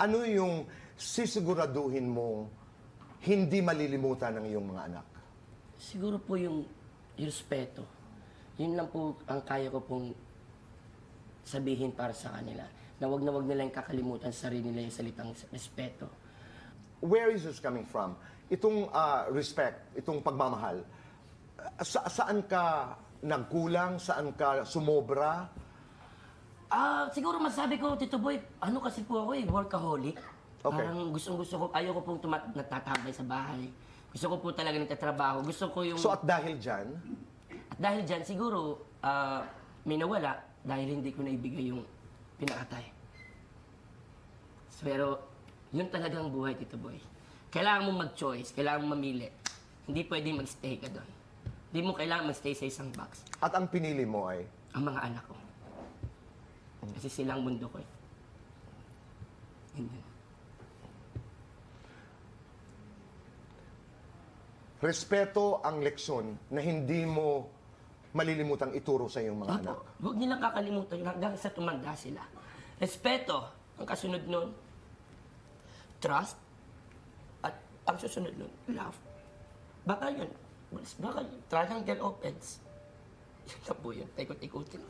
ano yung sisiguraduhin mo hindi malilimutan ng iyong mga anak? Siguro po yung, yung respeto. Yun lang po ang kaya ko pong sabihin para sa kanila. Na wag na wag nilang kakalimutan sa sarili nila yung salitang respeto. Where is this coming from? Itong ah, respect, itong pagmamahal, sa- saan ka nagkulang? Saan ka sumobra? Ah, siguro masabi ko, Tito Boy, ano kasi po ako eh, workaholic. Okay. Parang gustong gusto ko, ayaw ko pong tumat natatambay sa bahay. Gusto ko po talaga nagtatrabaho. Gusto ko yung... So at dahil dyan, At dahil dyan, siguro, ah, may nawala dahil hindi ko naibigay yung pinakatay. Pero, yun talagang buhay, Tito Boy. Kailangan mo mag-choice, kailangan mo mamili. Hindi pwedeng mag-stay ka doon. Hindi mo kailangan mag-stay sa isang box. at ang pinili mo ay, Ang mga anak ko. Kasi silang mundo ko eh. Yun. respeto ang leksyon na hindi mo malilimutang ituro sa iyong mga anak. Opo, huwag nilang kakalimutan yun hanggang sa tumanda sila. Respeto, ang kasunod nun, trust, at ang susunod nun, love. Baka yun, baka yun, triangle opens. Yun lang po yun, tikot-ikutin.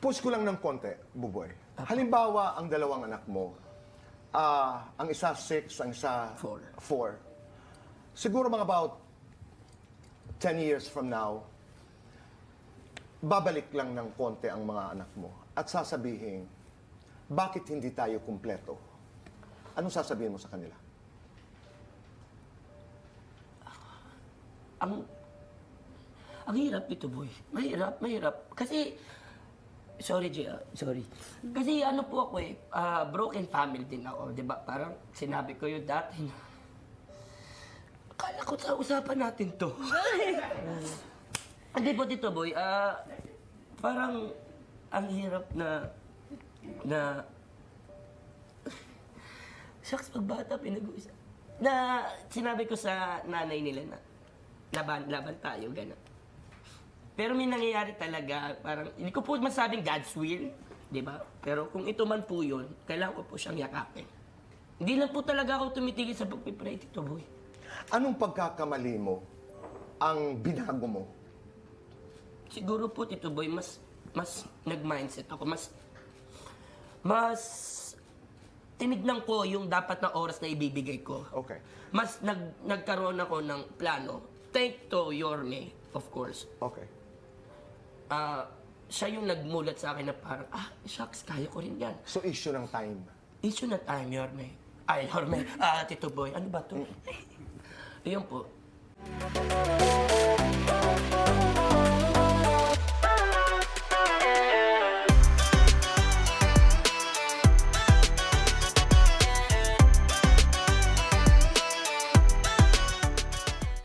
Push ko lang ng konti, Buboy. Halimbawa, ang dalawang anak mo, ah, ang isa six, ang isa Four. four. Siguro mga about 10 years from now, babalik lang ng konti ang mga anak mo at sasabihin, bakit hindi tayo kumpleto? Anong sasabihin mo sa kanila? Ang, ang hirap ito, boy. Mahirap, mahirap. Kasi, sorry, Gia, sorry. Kasi ano po ako eh, ah, broken family din ako, di ba? Parang sinabi ko yun dati na, akala ko sa usapan natin to. Hindi po dito, boy. Ah, parang ang hirap na, na, shucks, pag bata, pinag-uusap. Na sinabi ko sa nanay nila na, laban, laban tayo, gano'n. Pero may nangyayari talaga, parang, hindi ko po masabing God's will, di ba? Pero kung ito man po yun, kailangan ko po siyang yakapin. Hindi lang po talaga ako tumitigil sa pagpipray, Tito Boy. Anong pagkakamali mo ang binago mo? Siguro po, Tito Boy, mas, mas nag-mindset ako, mas, mas, tinignan ko yung dapat na oras na ibibigay ko. Okay. Mas nag, nagkaroon ako ng plano. Thank to Yorme, of course. Okay ah, siya yung nagmulat sa akin na parang, ah, shucks, kaya ko rin yan. So, issue ng time. Issue na time, Yorme. Ay, Yorme, ah, Tito Boy, ano ba to? Mm. Ayun po.